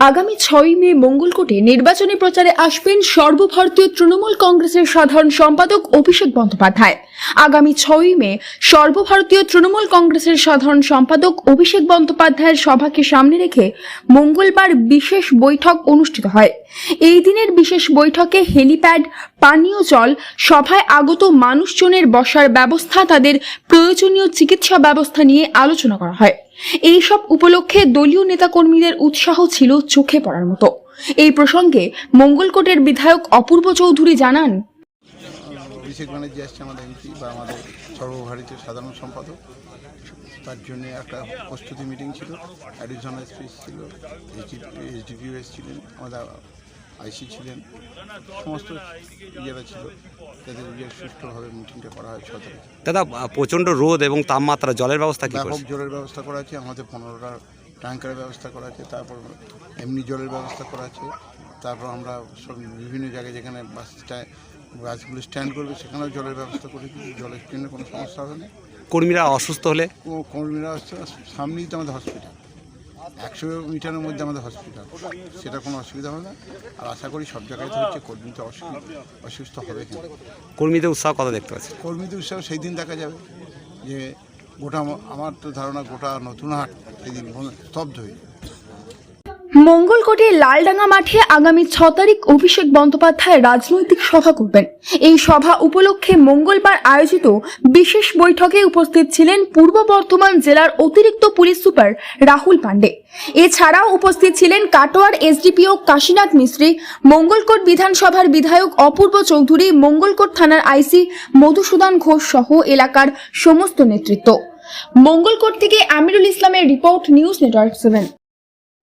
আগামী ছয়ই মে মঙ্গলকোটে নির্বাচনী প্রচারে আসবেন সর্বভারতীয় তৃণমূল কংগ্রেসের সাধারণ সম্পাদক অভিষেক বন্দ্যোপাধ্যায়। আগামী ছয়ই মে সর্বভারতীয় তৃণমূল কংগ্রেসের সাধারণ সম্পাদক অভিষেক বন্দ্যোপাধ্যায়ের সভাকে সামনে রেখে মঙ্গলবার বিশেষ বৈঠক অনুষ্ঠিত হয়। এই দিনের বিশেষ বৈঠকে হেলিপ্যাড, পানীয় জল, সভায় আগত মানুষজনের বসার ব্যবস্থা, তাদের প্রয়োজনীয় চিকিৎসা ব্যবস্থা নিয়ে আলোচনা করা হয়। এই সব উপলক্ষে দলীয় নেতাকর্মীদের উৎসাহ ছিল চোখে পড়ার মতো। এই প্রসঙ্গে মঙ্গলকোটের বিধায়ক অপূর্ব চৌধুরী জানান, অভিষেক ব্যানার্জি আসছে আমাদের এমপি বা আমাদের সর্বভারতীয় সাধারণ সম্পাদক। তার জন্য একটা প্রস্তুতি মিটিং ছিল। অ্যাডিশনাল এসপি ছিল। এইচডিপিও ছিলেন আমাদের আইসি ছিলেন। সমস্ত ইয়েরা ছিল। যাদের ইয়ে সুষ্ঠুভাবে মিটিংটা করা হয় ছ তারিখ। দাদা প্রচণ্ড রোদ এবং তাপমাত্রা জলের ব্যবস্থা কি ব্যাপক জলের ব্যবস্থা করা আছে আমাদের পনেরোটা ট্যাঙ্কারের ব্যবস্থা করা আছে তারপর এমনি জলের ব্যবস্থা করা আছে। তারপর আমরা সব বিভিন্ন জায়গায় যেখানে বাস বাসগুলো স্ট্যান্ড করবে সেখানেও জলের ব্যবস্থা করেছি জলের জন্য কোনো সমস্যা হবে না। কর্মীরা অসুস্থ হলে? কর্মীরা সামনেই তো আমাদের হসপিটাল। একশো মিটারের মধ্যে আমাদের হসপিটাল। সেটা কোনো অসুবিধা হবে না। আর আশা করি সব জায়গায় তো হচ্ছে কর্মী তো অসুস্থ হবে কিনা কর্মীদের উৎসাহ কথা দেখতে পাচ্ছি কর্মীদের উৎসাহ সেই দিন দেখা যাবে। যে গোটা আমার তো ধারণা গোটা নতুন হাট সেই দিন স্তব্ধ হয়ে যাবে মঙ্গলকোটে লালডাঙ্গা মাঠে আগামী ছ তারিখ অভিষেক বন্দ্যোপাধ্যায় রাজনৈতিক সভা করবেন। এই সভা উপলক্ষে মঙ্গলবার আয়োজিত বিশেষ বৈঠকে উপস্থিত ছিলেন পূর্ব বর্ধমান জেলার অতিরিক্ত পুলিশ সুপার রাহুল পান্ডে এছাড়াও উপস্থিত ছিলেন কাটোয়ার এসডিপিও কাশীনাথ মিস্ত্রি, মঙ্গলকোট বিধানসভার বিধায়ক অপূর্ব চৌধুরী, মঙ্গলকোট থানার আইসি মধুসূদন ঘোষ সহ এলাকার সমস্ত নেতৃত্ব। মঙ্গলকোট থেকে আমিরুল ইসলামের report news network seven.